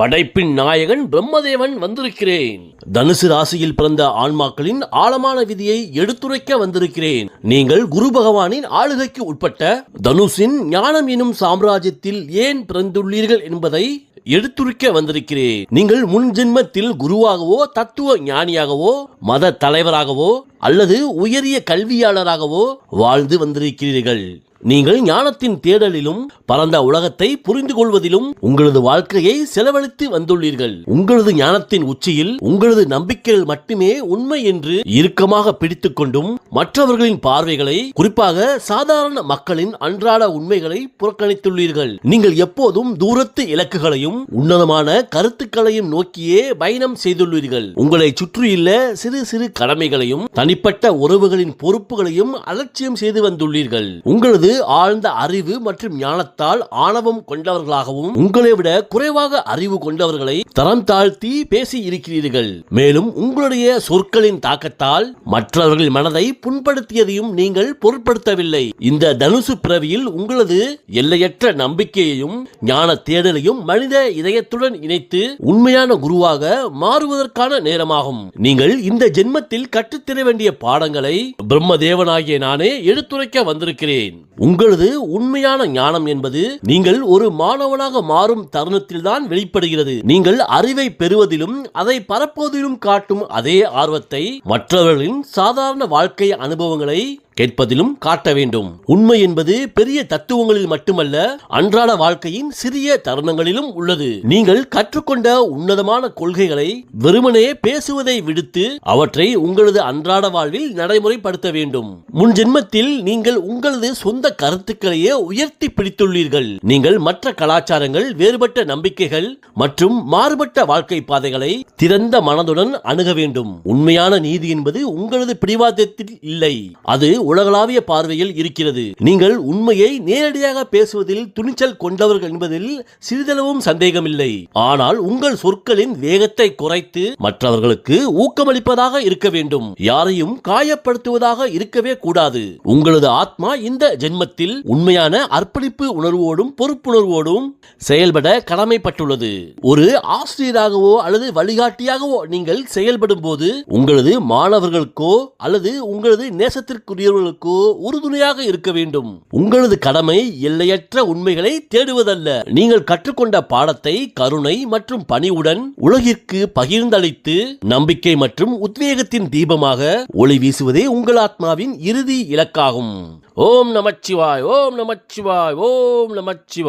படைப்பின் நாயகன் பிரம்மதேவன் வந்திருக்கிறேன். தனுசு ராசியில் பிறந்த ஆன்மாக்களின் ஆழமான விதியை எடுத்துரைக்க வந்திருக்கிறேன். நீங்கள் குரு பகவானின் ஆளுகைக்கு உட்பட்ட தனுஷின் ஞானம் எனும் சாம்ராஜ்யத்தில் ஏன் பிறந்துள்ளீர்கள் என்பதை எடுத்துரைக்க வந்திருக்கிறேன். நீங்கள் முன் ஜென்மத்தில் குருவாகவோ தத்துவ ஞானியாகவோ மத தலைவராகவோ அல்லது உயரிய கல்வியாளராகவோ வாழ்ந்து வந்திருக்கிறீர்கள். நீங்கள் ஞானத்தின் தேடலிலும் பரந்த உலகத்தை புரிந்து கொள்வதிலும் உங்களது வாழ்க்கையை செலவழித்து வந்துள்ளீர்கள். உங்களது ஞானத்தின் உச்சியில் உங்களது நம்பிக்கைகள் மட்டுமே உண்மை என்று இறுக்கமாக பிடித்துக்கொண்டும் மற்றவர்களின் பார்வைகளை குறிப்பாக சாதாரண மக்களின் அன்றாட உண்மைகளை புறக்கணித்துள்ளீர்கள். நீங்கள் எப்போதும் தூரத்து இலக்குகளையும் உன்னதமான கருத்துக்களையும் நோக்கியே பயணம் செய்துள்ளீர்கள். உங்களை சுற்றியுள்ள சிறு சிறு கடமைகளையும் தனிப்பட்ட உறவுகளின் பொறுப்புகளையும் அலட்சியம் செய்து வந்துள்ளீர்கள். உங்களது ஆழ்ந்த அறிவு மற்றும் ஞானத்தால் ஆணவம் கொண்டவர்களாகவும் உங்களை விட குறைவாக அறிவு கொண்டவர்களை தரம் தாழ்த்தி பேசி இருக்கிறீர்கள். மேலும் உங்களுடைய சொற்களின் தாக்கத்தால் மற்றவர்களின் மனதை புண்படுத்தியதையும் நீங்கள் பொருட்படுத்தவில்லை. இந்த தனுசு பிறவியில் உங்களது எல்லையற்ற நம்பிக்கையையும் ஞான தேடலையும் மனித இதயத்துடன் இணைத்து உண்மையான குருவாக மாறுவதற்கான நேரமாகும். நீங்கள் இந்த ஜென்மத்தில் கற்றுத்தர வேண்டிய பாடங்களை பிரம்மதேவனாகிய நானே எடுத்துரைக்க வந்திருக்கிறேன். உங்களது உண்மையான ஞானம் என்பது நீங்கள் ஒரு மாணவனாக மாறும் தருணத்தில்தான் வெளிப்படுகிறது. நீங்கள் அறிவை பெறுவதிலும் அதை பரப்புவதிலும் காட்டும் அதே ஆர்வத்தை மற்றவர்களின் சாதாரண வாழ்க்கை அனுபவங்களை கேட்பதிலும் காட்ட வேண்டும். உண்மை என்பது பெரிய தத்துவங்களில் மட்டுமல்ல அன்றாட வாழ்க்கையின் சிறிய தருணங்களிலும் உள்ளது. நீங்கள் கற்றுக்கொண்ட உன்னதமான கொள்கைகளை வெறுமனே பேசுவதை விடுத்து அவற்றை உங்களது அன்றாட வாழ்வில் நடைமுறைப்படுத்த வேண்டும். முன் ஜென்மத்தில் நீங்கள் உங்களது சொந்த கருத்துக்களையே உயர்த்தி பிடித்துள்ளீர்கள். நீங்கள் மற்ற கலாச்சாரங்கள் வேறுபட்ட நம்பிக்கைகள் மற்றும் மாறுபட்ட வாழ்க்கை பாதைகளை திறந்த மனதுடன் அணுக வேண்டும். உண்மையான நீதி என்பது உங்களது பிடிவாதத்தில் இல்லை. அது உலகளாவிய பார்வையில் இருக்கிறது. நீங்கள் உண்மையை நேரடியாக பேசுவதில் துணிச்சல் கொண்டவர்கள் என்பதில் சிறிதளவும் சந்தேகமில்லை. ஆனால் உங்கள் சொற்களின் வேகத்தை குறைத்து மற்றவர்களுக்கு ஊக்கமளிப்பதாக இருக்க வேண்டும். யாரையும் காயப்படுத்துவதாக இருக்கவே கூடாது. உங்களது ஆத்மா இந்த ஜென்மத்தில் உண்மையான அர்ப்பணிப்பு உணர்வோடும் பொறுப்புணர்வோடும் செயல்பட கடமைப்பட்டுள்ளது. ஒரு ஆசிரியராகவோ அல்லது வழிகாட்டியாகவோ நீங்கள் செயல்படும் போது உங்களது மாணவர்களுக்கோ அல்லது உங்களது நேசத்திற்குரியவர்களுக்கோ உறுதுணையாக இருக்க வேண்டும். உங்களது கடமை எல்லையற்ற உண்மைகளை தேடுவதல்ல. நீங்கள் கற்றுக்கொண்ட பாடத்தை கருணை மற்றும் பணிவுடன் உலகிற்கு பகிர்ந்தளித்து நம்பிக்கை மற்றும் உத்வேகத்தின் தீபமாக ஒளி வீசுவதே உங்கள் ஆத்மாவின் இறுதி இலக்காகும். ஓம் நமச்சிவாய் ஓம் நமச்சிவாய் ஓம் நமச்சிவாய்.